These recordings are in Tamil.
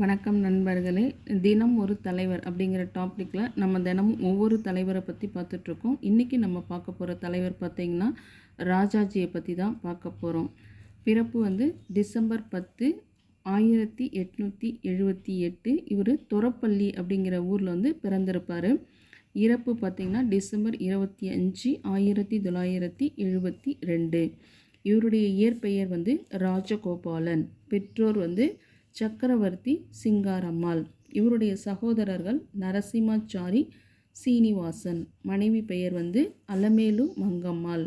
வணக்கம் நண்பர்களே. தினம் ஒரு தலைவர் அப்படிங்கிற டாப்பிக்கில் நம்ம தினமும் ஒவ்வொரு தலைவரை பற்றி பார்த்துட்ருக்கோம். இன்றைக்கி நம்ம பார்க்க போகிற தலைவர் பார்த்திங்கன்னா ராஜாஜியை பற்றி தான் பார்க்க போகிறோம் பிறப்பு வந்து டிசம்பர் பத்து ஆயிரத்தி எட்நூற்றி எழுபத்தி எட்டு. இவர் துறப்பள்ளி அப்படிங்கிற ஊரில் வந்து பிறந்திருப்பார். இறப்பு பார்த்திங்கன்னா டிசம்பர் இருபத்தி அஞ்சு ஆயிரத்தி தொள்ளாயிரத்தி எழுபத்தி ரெண்டு. இவருடைய இயற்பெயர் வந்து ராஜகோபாலன். பெற்றோர் வந்து சக்கரவர்த்தி சிங்காரம்மாள். இவருடைய சகோதரர்கள் நரசிம்மாச்சாரி சீனிவாசன். மனைவி பெயர் வந்து அலமேலு மங்கம்மாள்.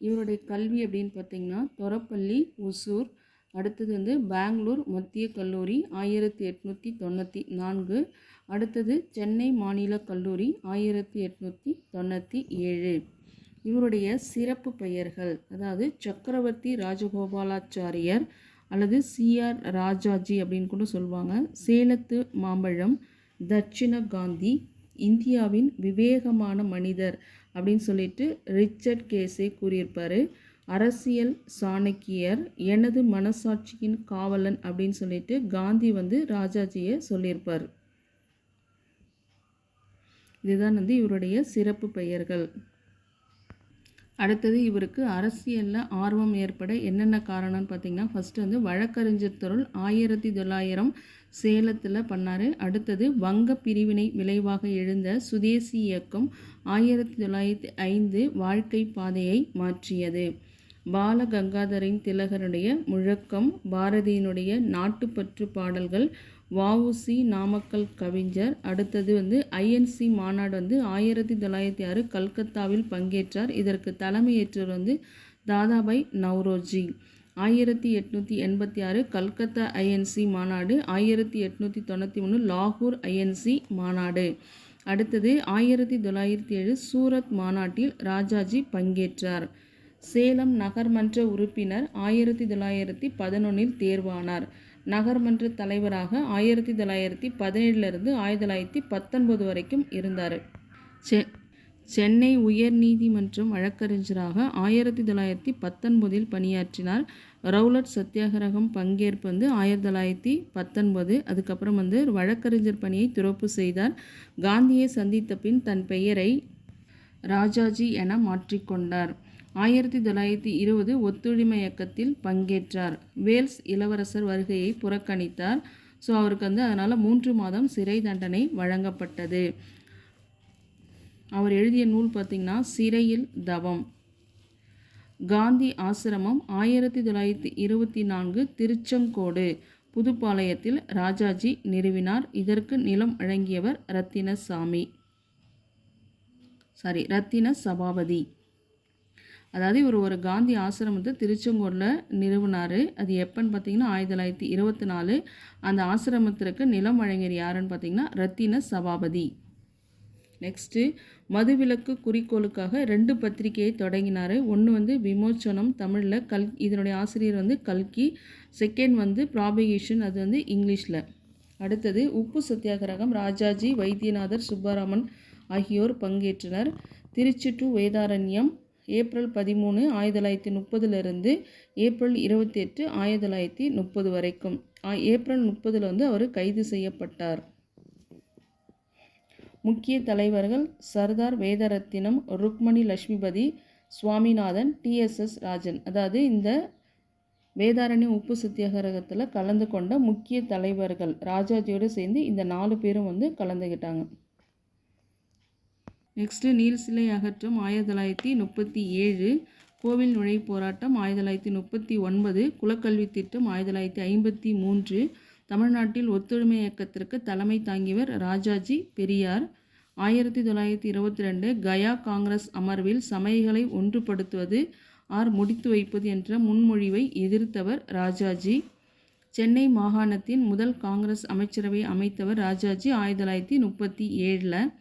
இவருடைய கல்வி அப்படின்னு பார்த்தீங்கன்னா தொரப்பள்ளி ஒசூர் அடுத்தது வந்து பெங்களூர் மத்திய கல்லூரி ஆயிரத்தி எட்நூற்றி தொண்ணூற்றி நான்கு. அடுத்தது சென்னை மாநில கல்லூரி ஆயிரத்தி எட்நூற்றி தொண்ணூற்றி ஏழு. இவருடைய சிறப்பு பெயர்கள் அதாவது சக்கரவர்த்தி ராஜகோபாலாச்சாரியர் அல்லது சிஆர் ராஜாஜி அப்படின்னு கூட சொல்லுவாங்க. சேலத்து மாம்பழம் தட்சிண காந்தி இந்தியாவின் விவேகமான மனிதர் அப்படின்னு சொல்லிட்டு ரிச்சர்ட் கேஸே கூறியிருப்பார். அரசியல் சாணக்கியர் எனது மனசாட்சியின் காவலன் அப்படின்னு சொல்லிட்டு காந்தி வந்து ராஜாஜியை சொல்லியிருப்பார். இதுதான் வந்து இவருடைய சிறப்பு பெயர்கள். அடுத்தது இவருக்கு அரசியலில் ஆர்வம் ஏற்பட என்னென்ன காரணம்னு பார்த்திங்கன்னா ஃபஸ்ட்டு வந்து வழக்கறிஞர் தொருள் ஆயிரத்தி தொள்ளாயிரம் சேலத்தில் பண்ணார். அடுத்தது வங்க பிரிவினை விளைவாக எழுந்த சுதேசி இயக்கம் ஆயிரத்தி தொள்ளாயிரத்தி ஐந்து வாழ்க்கை பாதையை மாற்றியது. பால கங்காதரின் திலகருடைய முழக்கம் பாரதியினுடைய நாட்டுப்பற்று பாடல்கள் வஉசி நாமக்கல் கவிஞர். அடுத்தது வந்து ஐஎன்சி மாநாடு வந்து ஆயிரத்தி தொள்ளாயிரத்தி ஆறு கல்கத்தாவில் பங்கேற்றார். இதற்கு தலைமையேற்றவர் வந்து தாதாபாய் நவ்ரோஜி. ஆயிரத்தி எட்நூற்றி எண்பத்தி ஆறு கல்கத்தா ஐஎன்சி மாநாடு ஆயிரத்தி எட்நூற்றி தொண்ணூற்றி மூணு லாகூர் ஐஎன்சி மாநாடு. அடுத்தது ஆயிரத்தி தொள்ளாயிரத்தி ஏழு சூரத் மாநாட்டில் ராஜாஜி பங்கேற்றார். சேலம் நகர்மன்ற உறுப்பினர் ஆயிரத்தி தொள்ளாயிரத்தி பதினொன்றில் தேர்வானார். நகர்மன்ற தலைவராக ஆயிரத்தி தொள்ளாயிரத்தி பதினேழுலேருந்து ஆயிரத்தி தொள்ளாயிரத்தி பத்தொன்பது வரைக்கும் இருந்தார். செ சென்னை உயர்நீதிமன்றம் வழக்கறிஞராக ஆயிரத்தி தொள்ளாயிரத்தி பத்தொன்பதில் பணியாற்றினார். ரவுலட் சத்தியாகிரகம் பங்கேற்பு வந்து ஆயிரத்தி தொள்ளாயிரத்தி பத்தொன்பது. அதுக்கப்புறம் வந்து வழக்கறிஞர் பணியை துறப்பு செய்தார். காந்தியை சந்தித்த பின் தன் பெயரை ராஜாஜி என மாற்றிக்கொண்டார். ஆயிரத்தி தொள்ளாயிரத்தி இருபது ஒத்துழைமை இயக்கத்தில் பங்கேற்றார். வேல்ஸ் இளவரசர் வருகையை புறக்கணித்தார். ஸோ அவருக்கு வந்து அதனால் மூன்று மாதம் சிறை தண்டனை வழங்கப்பட்டது. அவர் எழுதிய நூல் பார்த்திங்கன்னா சிறையில் தவம். காந்தி ஆசிரமம் ஆயிரத்தி தொள்ளாயிரத்தி இருபத்தி நான்கு திருச்செங்கோடு புதுப்பாளையத்தில் ராஜாஜி நிறுவினார். இதற்கு நிலம் வழங்கியவர் ரத்தினசாமி. சாரி ரத்தின சபாபதி. அதாவது இவர் ஒரு காந்தி ஆசிரமத்தை திருச்செங்கோடில் நிறுவினார். அது எப்போன்னு பார்த்தீங்கன்னா ஆயிரத்தி தொள்ளாயிரத்தி இருபத்தி நாலு. அந்த ஆசிரமத்திற்கு நிலம் வழங்கியர் யாருன்னு பார்த்தீங்கன்னா ரத்தின சபாபதி. நெக்ஸ்ட்டு மதுவிலக்கு குறிக்கோளுக்காக ரெண்டு பத்திரிகையை தொடங்கினார். ஒன்று வந்து விமோச்சனம் தமிழில் கல் இதனுடைய ஆசிரியர் வந்து கல்கி செகண்ட் வந்து ப்ராபிகேஷன் அது வந்து இங்கிலீஷில். அடுத்தது உப்பு சத்தியாகிரகம் ராஜாஜி வைத்தியநாதர் சுப்பராமன் ஆகியோர் பங்கேற்றனர். திருச்சி டு வேதாரண்யம் ஏப்ரல் பதிமூணு ஆயிரத்தி தொள்ளாயிரத்தி முப்பதுலேருந்து ஏப்ரல் இருபத்தி எட்டு ஆயிரத்தி தொள்ளாயிரத்தி முப்பது வரைக்கும். ஏப்ரல் முப்பதில் வந்து அவர் கைது செய்யப்பட்டார். முக்கிய தலைவர்கள் Sardar Vedaratnam Rukmani Lakshmipathi Swaminathan T S S Rajan. அதாவது இந்த வேதாரண்யம் உப்பு சத்தியாகிரகத்தில் கலந்து கொண்ட முக்கிய தலைவர்கள் ராஜாஜியோடு சேர்ந்து இந்த நாலு பேரும் வந்து கலந்துக்கிட்டாங்க நெக்ஸ்ட்டு நீல் சிலை அகற்றம் ஆயிரத்தி தொள்ளாயிரத்தி முப்பத்தி ஏழு. கோவில் நுழை போராட்டம் ஆயிரத்தி தொள்ளாயிரத்தி முப்பத்தி ஒன்பது. குலக்கல்வி திட்டம் ஆயிரத்தி தொள்ளாயிரத்தி ஐம்பத்தி மூன்று. தமிழ்நாட்டில் ஒத்துழைமை இயக்கத்திற்கு தலைமை தாங்கியவர் ராஜாஜி பெரியார். ஆயிரத்தி தொள்ளாயிரத்தி இருபத்தி ரெண்டு கயா காங்கிரஸ் அமர்வில் சமயங்களை ஒன்றுபடுத்துவது ஆர் முடித்து வைப்பது என்ற முன்மொழிவை எதிர்த்தவர் ராஜாஜி. சென்னை மாகாணத்தின் முதல் காங்கிரஸ் அமைச்சரவை அமைத்தவர் ராஜாஜி ஆயிரத்தி தொள்ளாயிரத்தி முப்பத்தி ஏழில்.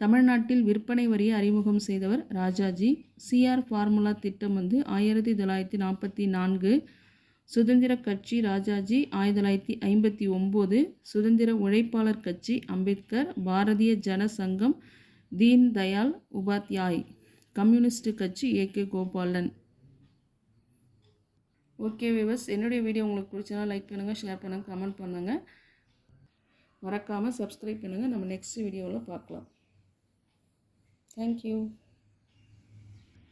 தமிழ்நாட்டில் விற்பனை வரியை அறிமுகம் செய்தவர் ராஜாஜி. சிஆர் ஃபார்முலா திட்டம் வந்து ஆயிரத்தி தொள்ளாயிரத்தி நாற்பத்தி நான்கு சுதந்திர கட்சி ராஜாஜி ஆயிரத்தி தொள்ளாயிரத்தி ஐம்பத்தி ஒம்பது சுதந்திர உழைப்பாளர் கட்சி அம்பேத்கர் பாரதிய ஜன சங்கம் தீன் தயாள் உபாத்யாய் கம்யூனிஸ்ட் கட்சி ஏ. கே. கோபாலன். ஓகே விவஸ் என்னுடைய வீடியோ உங்களுக்கு பிடிச்சனா லைக் பண்ணுங்கள் ஷேர் பண்ணுங்கள் கமெண்ட் பண்ணுங்கள் மறக்காமல் சப்ஸ்கிரைப் பண்ணுங்கள் நம்ம நெக்ஸ்ட் வீடியோவில் பார்க்கலாம். Thank you.